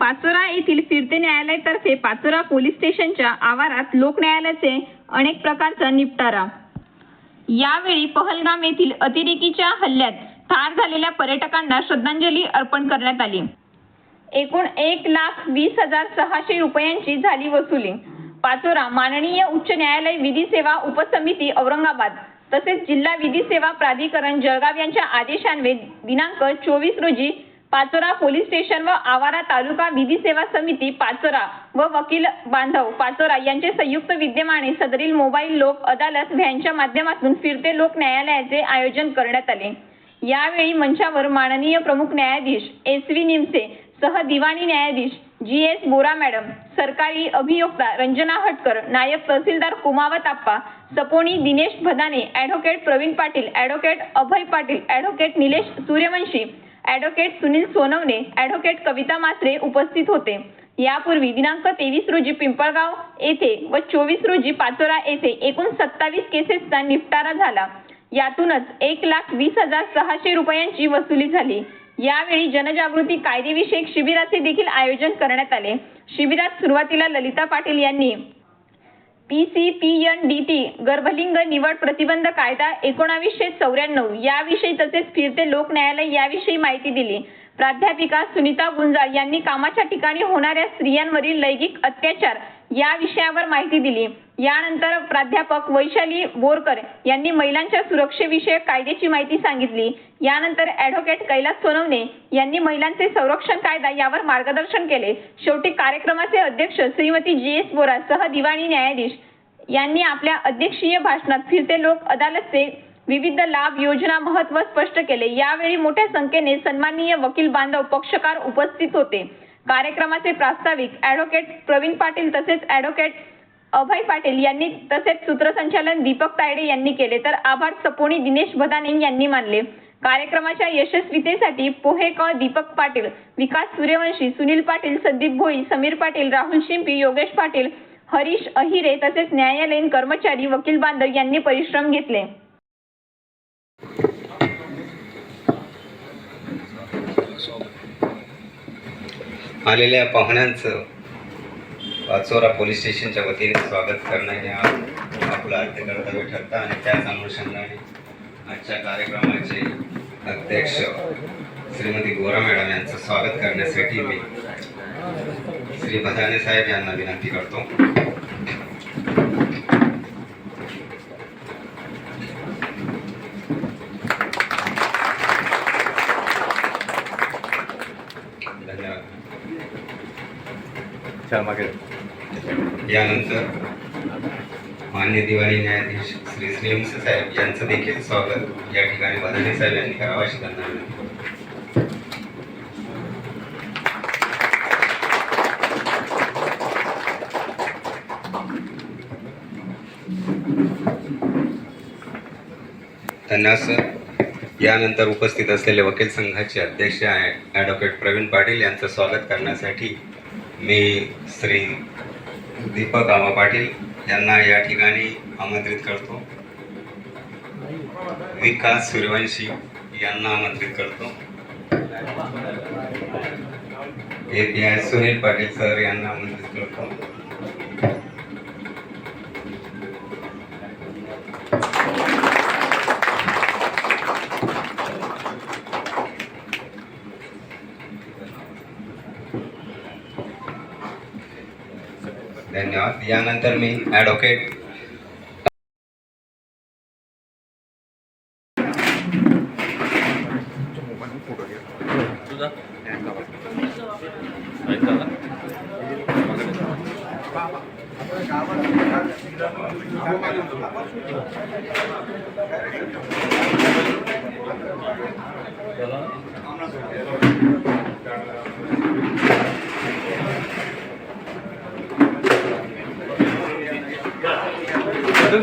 पाचोरा येथील फिरते न्यायालयातर्फे पाचोरा पोलीस स्टेशनच्या आवारात लोक न्यायालयाचे अनेक प्रकारचा निपटारा. यावेळी पहलगाम येथील अतिरेकीच्या हल्ल्यात ठार झालेल्या पर्यटकांना श्रद्धांजली अर्पण करण्यात आली. एकूण एक लाख वीस हजार सहाशे रुपयांची झाली वसुली. पाचोरा माननीय उच्च न्यायालय विधी सेवा उपसमिती औरंगाबाद तसेच जिल्हा विधी सेवा प्राधिकरण जळगाव यांच्या आदेशान्वये दिनांक चोवीस रोजी पाचोरा पोलीस स्टेशन व आवारा तालुका विधी सेवा समिती पाचोरा व वकील बांधव पाचोरा यांचे संयुक्त विद्यमाने सदरील मोबाईल लोक अदालत व्हॅनच्या माध्यमातून फिरते लोक न्यायालयाचे आयोजन करण्यात आले. यावेळी मंचावर माननीय प्रमुख न्यायाधीश एस व्ही निमसे सह दिवाणी न्यायाधीश जी एस बोरा मॅडम सरकारी अभियोक्ता रंजना हटकर नायब तहसीलदार Kumawat Appa सपोनी Dinesh Bhadane advocate Praveen Patil advocate Abhay Patil advocate Nilesh Suryavanshi advocate Sunil Sonawane advocate Kavita Matre उपस्थित होते. यापूर्वी दिनांक तेवीस रोजी पिंपळगाव येथे व चोवीस रोजी पाचोरा येथे एकूण सत्तावीस केसेसचा निपटारा झाला. यातूनच एक लाख वीस हजार सहाशे रुपयांची वसुली झाली. यावेळी जनजागृती कायदेविषयक शिबिराचे देखील आयोजन करण्यात आले. शिबिरात सुरुवातीला ललिता पाटील यांनी P C P N D T गर्भलिंग निवड प्रतिबंध कायदा एकोणावीसशे चौऱ्याण्णव याविषयी तसेच फिरते लोक न्यायालय याविषयी माहिती दिली. प्राध्यापिका सुनीता गुंजाळ यांनी कामाच्या ठिकाणी होणाऱ्या स्त्रियांवरील लैंगिक अत्याचार या विषयावर माहिती दिली. यानंतर प्राध्यापक वैशाली बोरकर यांनी महिलांच्या सुरक्षेविषयक कायद्याची माहिती सांगितली. यानंतर ॲडव्होकेट कैलास सोनवणे यांनी महिलांचे संरक्षण कायदा यावर मार्गदर्शन केले. शेवटी कार्यक्रमाचे अध्यक्ष श्रीमती जी एस बोरा सह दिवाणी न्यायाधीश यांनी आपल्या अध्यक्षीय भाषणात फिरते लोक अदालतचे विविध लाभ योजना महत्त्व स्पष्ट केले. यावेळी मोठ्या संख्येने सन्माननीय वकील बांधव पक्षकार उपस्थित होते. कार्यक्रमाचे प्रास्ताविक ॲडव्होकेट प्रवीण पाटील तसेच ॲडव्होकेट अभय पाटील यांनी तसेच सूत्रसंचालन दीपक तायडे यांनी केले. तर आभार सपोनी दिनेश भदाने यांनी मानले. कार्यक्रमाच्या यशस्वीतेसाठी पोहे क दीपक पाटील विकास सूर्यवंशी सुनील पाटील संदीप भोई समीर पाटील राहुल शिंपी योगेश पाटील हरीश अहिरे तसेच न्यायालयीन कर्मचारी वकील बांधव यांनी परिश्रम घेतले. आलेल्या पाहुण्यांचं पाचोरा पोलीस स्टेशनच्या वतीने स्वागत करणं हे आपलं आद्य कर्तव्य ठरतं आणि त्याच अनुषंगाने आजच्या कार्यक्रमाचे अध्यक्ष श्रीमती गोरा मॅडम यांचं स्वागत करण्यासाठी मी श्री भदाने साहेब यांना विनंती करतो. धन्यवाद. यानंतर मान्य दिवाळी न्यायाधीश श्री श्रीमस साहेब यांचं देखील स्वागत या ठिकाणी बदाने साहेब यांनी करावं अशी त्यांना विनंती. धन्यवाद यानंतर उपस्थित असलेले वकील संघाचे अध्यक्ष ॲडव्होकेट प्रवीण पाटील यांचं स्वागत करण्यासाठी मी श्री दीपक आबा पाटील यांना या ठिकाणी आमंत्रित करतो. विकास सूर्यवंशी यांना आमंत्रित करतो. A P I Sunil Patil sir यांना आमंत्रित करतो. धन्यवाद. यानंतर मी ॲडव्होकेट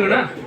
பண்ணுங்கண்ணா